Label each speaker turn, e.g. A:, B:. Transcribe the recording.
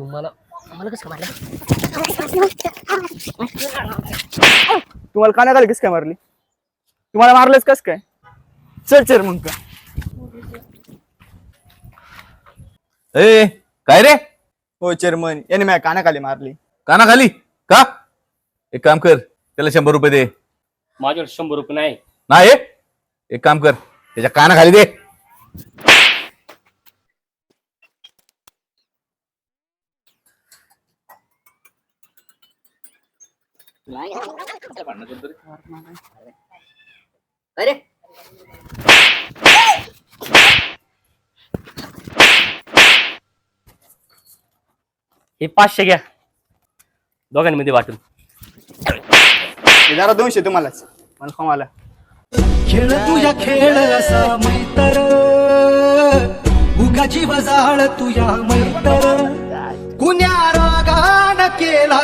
A: तुम्हाला मला कसं मारलं?
B: तुम्हाला कानाखाली कस काय मारली? तुम्हाला मारलंच कस काय? चल चल मग का?
C: ए काय रे?
B: हो चेअरमन याने माझ्या कानाखाली मारली.
C: काना खाली का? एक काम कर त्याला शंभर रुपये दे.
A: माझ्यावर शंभर रुपये नाही.
C: नाही एक काम कर त्याच्या कानाखाली दे.
A: अरे. हे पाचशे घ्या. दोघांमध्ये वाटून.
B: जरा दोनशे तुम्हालाच. मला मला
D: खेळ तुझ्या खेळ असा मैतर. उगाची तुझ्या मैतर. कुण्या रागान केला